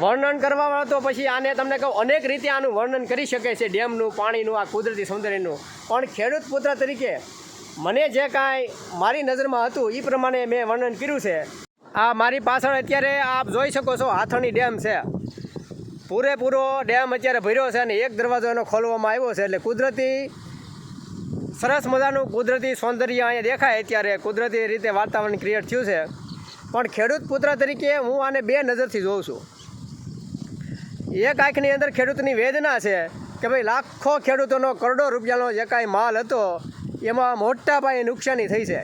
વર્ણન કરવામાં તો પછી આને તમને કહું, અનેક રીતે આનું વર્ણન કરી શકે છે, ડેમનું, પાણીનું, આ કુદરતી સૌંદર્યનું. પણ ખેડૂત પુત્ર તરીકે મને જે કાંઈ મારી નજરમાં હતું એ પ્રમાણે મેં વર્ણન કર્યું છે. આ મારી પાછળ અત્યારે આપ જોઈ શકો છો હાથણી ડેમ છે. પૂરેપૂરો ડેમ અત્યારે ભર્યો છે અને એક દરવાજો એનો ખોલવામાં આવ્યો છે, એટલે કુદરતી સરસ મજાનું કુદરતી સૌંદર્ય અહીંયા દેખાય અત્યારે, કુદરતી રીતે વાતાવરણ ક્રિએટ થયું છે. પણ ખેડૂત પુત્ર તરીકે હું આને બે નજરથી જોઉં છું. એક આંખની અંદર ખેડૂતની વેદના છે કે ભાઈ લાખો ખેડૂતોનો કરોડો રૂપિયાનો જે કાંઈ માલ હતો, એમાં મોટા પાયે નુકસાની થઈ છે.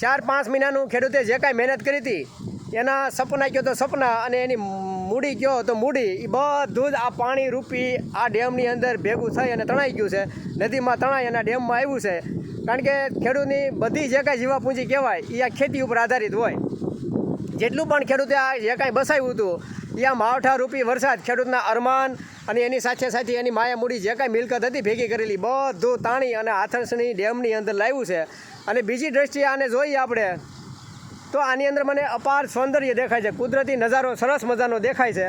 ચાર પાંચ મહિનાનું ખેડૂતે જે કાંઈ મહેનત કરી હતી, એના સપના કહો તો સપના અને એની મૂડી કહો તો મૂડી. એ બધું જ આ પાણી રૂપી આ ડેમની અંદર ભેગું થઈ અને તણાઈ ગયું છે. નદીમાં તણાઈ અને ડેમમાં આવ્યું છે. કારણ કે ખેડૂતની બધી જે કાંઈ જીવાપૂંજી કહેવાય એ આ ખેતી ઉપર આધારિત હોય. જેટલું પણ ખેડૂતે આ જે કાંઈ બસાવ્યું હતું આ માવઠા રૂપી વરસાદ, ખેડૂતના અરમાન અને એની સાથે સાથે એની માયા મૂડી જે કાંઈ મિલકત હતી ભેગી કરેલી, બધું તાણી અને હાથરસની ડેમની અંદર લાવ્યું છે. અને બીજી દ્રષ્ટિએ આને જોઈએ આપણે, તો આની અંદર મને અપાર સૌંદર્ય દેખાય છે. કુદરતી નજારો સરસ મજાનો દેખાય છે.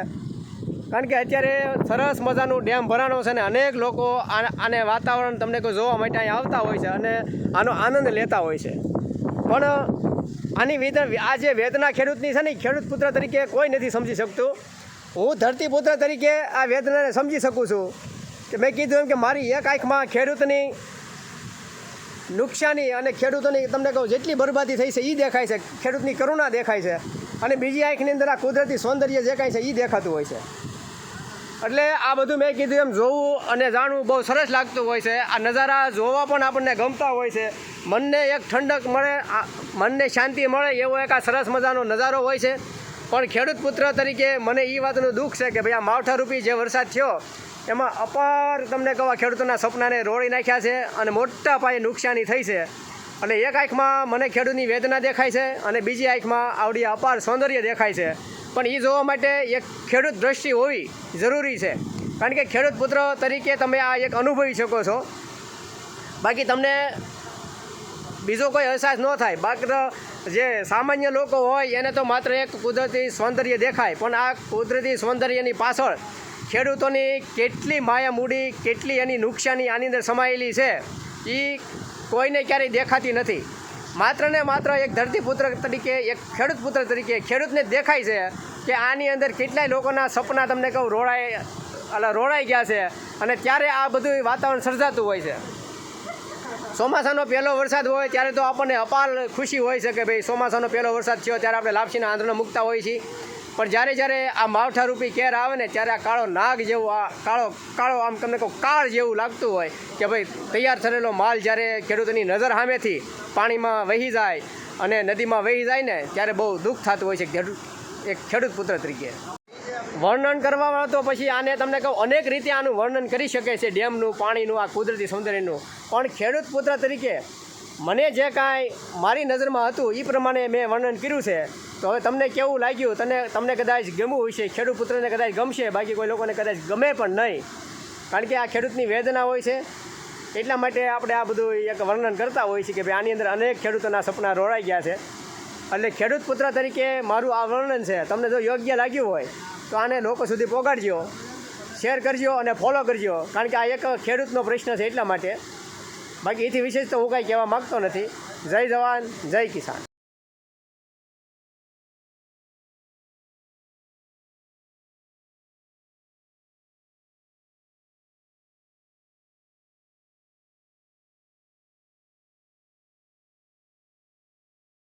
કારણ કે અત્યારે સરસ મજાનું ડેમ ભરાણો છે અને અનેક લોકો આને વાતાવરણ તમને કોઈ જોવા માટે અહીંયા આવતા હોય છે અને આનો આનંદ લેતા હોય છે. પણ આની વેદના આ જે વેદના ખેડૂતની છે ને ખેડૂત પુત્ર તરીકે કોઈ નથી સમજી શકતું. હું ધરતી પુત્ર તરીકે આ વેદનાને સમજી શકું છું. કે મેં કીધું એમ કે મારી એક આંખમાં ખેડૂતની નુકસાની અને ખેડૂતોની તમને કહું, જેટલી બરબાદી થઈ છે એ દેખાય છે. ખેડૂતની કરુણા દેખાય છે. અને બીજી આંખની અંદર આ કુદરતી સૌંદર્ય જે કાંઈ છે એ દેખાતું હોય છે. એટલે આ બધું મેં કીધું એમ જોવું અને જાણવું બહુ સરસ લાગતું હોય છે. આ નજારા જોવા પણ આપણને ગમતા હોય છે. મનને એક ઠંડક મળે મનને શાંતિ મળે એવો એક આ સરસ મજાનો નજારો હોય છે. પણ ખેડૂત પુત્ર તરીકે મને એ વાતનું દુઃખ છે કે ભાઈ આ માવઠારૂપી જે વરસાદ થયો, એમાં અપાર તમને કહો ખેડૂતોના સપનાને રોળી નાખ્યા છે અને મોટા પાયે નુકસાની થઈ છે. અને એક આંખમાં મને ખેડૂતની વેદના દેખાય છે અને બીજી આંખમાં આવડી અપાર સૌંદર્ય દેખાય છે. પણ એ જોવા માટે એક ખેડૂત દ્રષ્ટિ હોવી જરૂરી છે. કારણ કે ખેડૂત પુત્ર તરીકે તમે આ એક અનુભવી શકો છો. બાકી તમને બીજો કોઈ અહેસાસ ન થાય. બાકી જે સામાન્ય લોકો હોય, એને તો માત્ર એક કુદરતી સૌંદર્ય દેખાય. પણ આ કુદરતી સૌંદર્યની પાછળ ખેડૂતોની કેટલી માયા મૂડી, કેટલી એની નુકસાની આની અંદર સમાયેલી છે એ કોઈને ક્યારેય દેખાતી નથી. માત્ર ને માત્ર એક ધરતીપુત્ર તરીકે, એક ખેડૂત પુત્ર તરીકે, ખેડૂતને દેખાય છે કે આની અંદર કેટલાય લોકોના સપના તમને કહું રોળાય એટલે રોડાઈ ગયા છે અને ત્યારે આ બધું વાતાવરણ સર્જાતું હોય છે. ચોમાસાનો પહેલો વરસાદ હોય ત્યારે તો આપણને અપાર ખુશી હોય છે કે ભાઈ ચોમાસાનો પહેલો વરસાદ થયો, ત્યારે આપણે લાપસીના આંધણો મૂકતા હોઈએ છીએ. પણ જ્યારે જ્યારે આ માવઠારૂપી કેર આવે ને, ત્યારે આ કાળો નાગ જેવું, આ કાળો કાળો આમ તમને કહું, કાળ જેવું લાગતું હોય કે ભાઈ તૈયાર થયેલો માલ જ્યારે ખેડૂતોની નજર સામેથી પાણીમાં વહી જાય અને નદીમાં વહી જાય ને, ત્યારે બહુ દુઃખ થતું હોય છે ખેડૂત, એક ખેડૂત પુત્ર તરીકે. વર્ણન કરવામાં તો પછી આને તમને કહું, અનેક રીતે આનું વર્ણન કરી શકે છે ડેમનું, પાણીનું, આ કુદરતી સૌંદર્યનું. પણ ખેડૂત પુત્ર તરીકે મને જે કાંઈ મારી નજરમાં હતું એ પ્રમાણે મેં વર્ણન કર્યું છે. તો હવે તમને કેવું લાગ્યું? તને, તમને કદાચ ગમવું હશે, ખેડૂત પુત્રને કદાચ ગમશે, બાકી કોઈ લોકોને કદાચ ગમે પણ નહીં. કારણ કે આ ખેડૂતની વેદના હોય છે. એટલા માટે આપણે આ બધું એક વર્ણન કરતા હોઈએ છીએ કે ભાઈ આની અંદર અનેક ખેડૂતોના સપના રોડાઈ ગયા છે. એટલે ખેડૂત પુત્ર તરીકે મારું આ વર્ણન છે. તમને જો યોગ્ય લાગ્યું હોય, તો આને લોકો સુધી પહોંચાડજો શેર કરજો અને ફોલો કરજો. કારણ કે આ એક ખેડૂતનો પ્રશ્ન છે એટલા માટે. બાકી એથી વિશેષ તો હું કાંઈ કહેવા માગતો નથી. જય જવાન જય કિસાન.